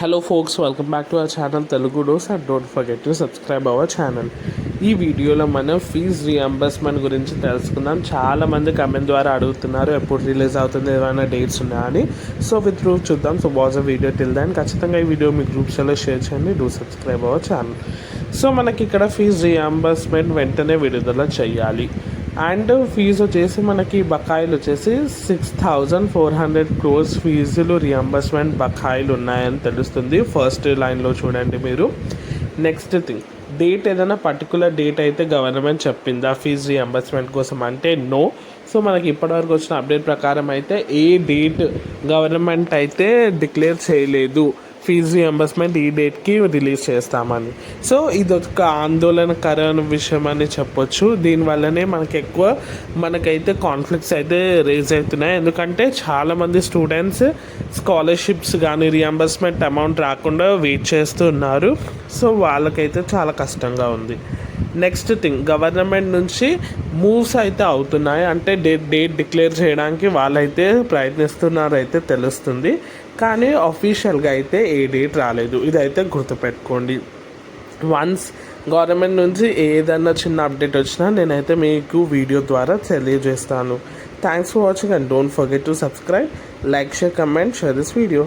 Hello folks welcome back to our channel Telugu dose and don't forget to subscribe our channel ఈ వీడియోలో మనం fees reimbursement గురించి తెలుసుకుందాం. చాలా మంది కమెంట్ ద్వారా అడుగుతున్నారు ఎప్పుడు రిలీజ్ అవుతుంది ఏమైనా డేట్స్ ఉన్నాయా అని. సో విత్ ప్రూఫ్ చూద్దాం. So was a video till then ఖచ్చితంగా ఈ వీడియో మీ గ్రూప్స్లో షేర్ చేయండి. Do subscribe our channel so మనకి ఇక్కడ ఫీజ్ రియంబర్స్మెంట్ వెంటనే విడుదల చేయాలి. అండ్ ఫీజు వచ్చేసి మనకి బకాయిలు వచ్చేసి six thousand four hundred crores ఫీజులు రియంబర్స్మెంట్ బకాయిలు ఉన్నాయని తెలుస్తుంది. ఫస్ట్ లైన్లో చూడండి మీరు. నెక్స్ట్ థింగ్ డేట్ ఏదైనా పర్టికులర్ డేట్ అయితే గవర్నమెంట్ చెప్పిందా ఫీజు రియంబర్స్మెంట్ కోసం అంటే నో సో మనకి ఇప్పటివరకు వచ్చిన అప్డేట్ ప్రకారం అయితే ఏ డేట్ గవర్నమెంట్ అయితే డిక్లేర్ చేయలేదు. ఫీజు రియంబర్స్మెంట్ ఈ డేట్కి రిలీజ్ చేస్తామని. సో ఇది ఒక ఆందోళనకరమైన విషయం అని చెప్పొచ్చు. దీనివల్లనే మనకి ఎక్కువ మనకైతే కాన్ఫ్లిక్ట్స్ అయితే రేజ్ అవుతున్నాయి. ఎందుకంటే చాలామంది స్టూడెంట్స్ స్కాలర్షిప్స్ కానీ రియంబర్స్మెంట్ అమౌంట్ రాకుండా వెయిట్ చేస్తున్నారు. సో వాళ్ళకైతే చాలా కష్టంగా ఉంది. నెక్స్ట్ థింగ్ గవర్నమెంట్ నుంచి మూవ్స్ అయితే అవుతున్నాయి. అంటే డేట్ డేట్ డిక్లేర్ చేయడానికి వాళ్ళైతే ప్రయత్నిస్తున్నారైతే తెలుస్తుంది. కానీ అఫీషియల్గా అయితే ఏ డేట్ రాలేదు. ఇదైతే గుర్తుపెట్టుకోండి. వన్స్ గవర్నమెంట్ నుంచి ఏదైనా చిన్న అప్డేట్ వచ్చినా నేనైతే మీకు వీడియో ద్వారా తెలియజేస్తాను. Thanks for watching and don't forget to subscribe like share comment share this video